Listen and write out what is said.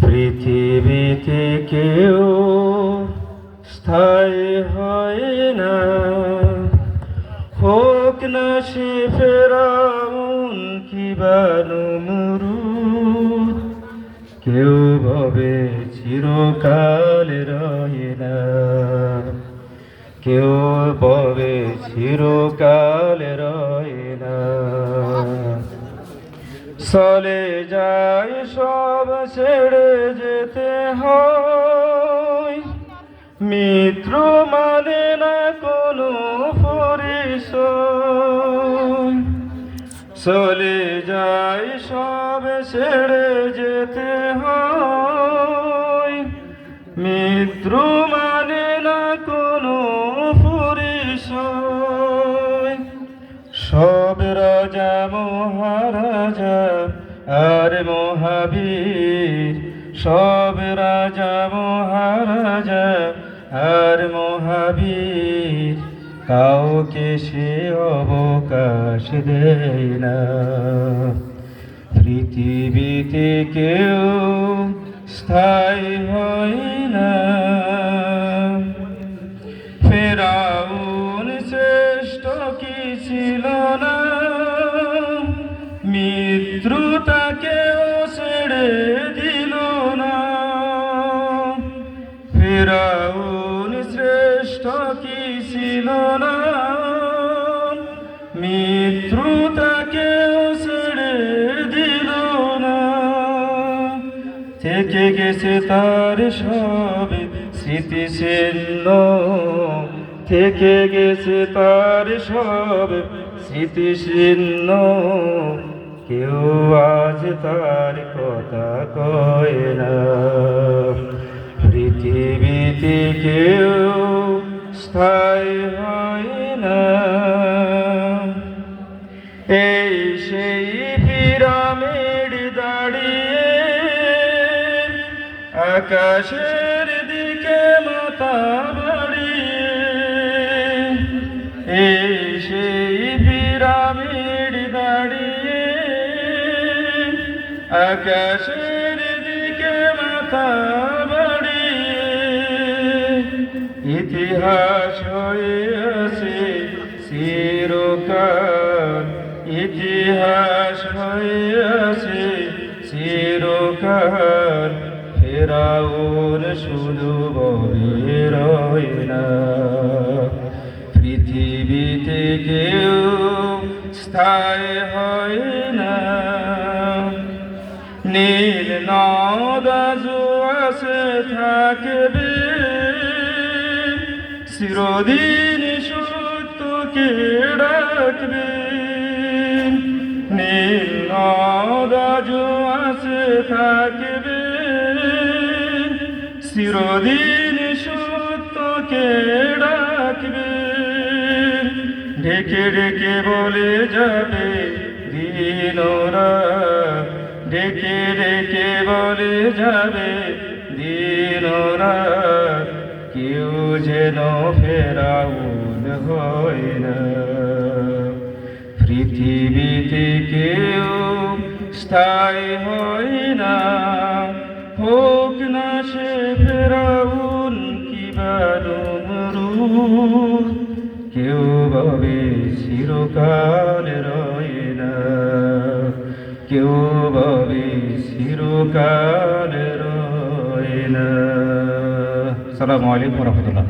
পৃথিবীতে কেউ স্থায়ী হয় না। হোক না সে ফেরাউন কি বানুমরুদ কেউ ভবে চিরকাল রহে না। কেউ ববে চিরকাল রয় না। চলে যায় সব ছেড়ে যেতে হয়। মিত্র মানে না কোনো পরিচয়। চলে যায় সব ছেড়ে যেতে হয়। মিত্র মানে রাজা, মহারাজা আর মহাবীর। সব রাজা, মহারাজা আর মহাবীর। কাউকে সে অবকাশ দেয় না। পৃথিবীতে কেউ স্থায়ী হয় না। ফেরাউন শ্রেষ্ঠ কি ছিল না? মিত্রতাকেও ছেড়ে দিল না। ফেরাউন শ্রেষ্ঠ কি ছিল না? মিত্রতাকেও ছেড়ে দিল না। থেকে গেছে তার সব স্মৃতি চিহ্ন থেকে গেছে তার সব স্মৃতি চিহ্ন কেউ আজ তার কথা কয় না। পৃথিবীতে কেউ স্থায়ী হয় না। এই সেই পিরামিড দাঁড়িয়ে আকাশের দিকে মাথা আকাশের দিকে মাথা বাড়িয়ে ইতিহাস হয়ে আছে চিরকাল। ইতিহাস হয়ে আছে চিরকাল। ফেরাউন শুধু বলে না। পৃথিবীতে কেউ স্থায়ী হয় না। নীল নদাজু আছে থাকবে। চিরদিন সত্যকে ডাকবে। নীল নদাজু আছে থাকবে। চিরদিন সত্যকে ডাকবে। ঢেকে ঢেকে বলে যাবে দিন রাত ডেকে ডেকে বলে যাবে, দিন কেউ যেন ফেরাউন হয় না। পৃথিবীতে কেউ স্থায়ী হয় না, হোক না সে ফেরাউন কি বারুমরুদ কেউ ভাবে চিরকাল রয় না। কেউ ভাবে চিরকাল রয় না সালামু আলাইকুম রহমতুল্লাহ।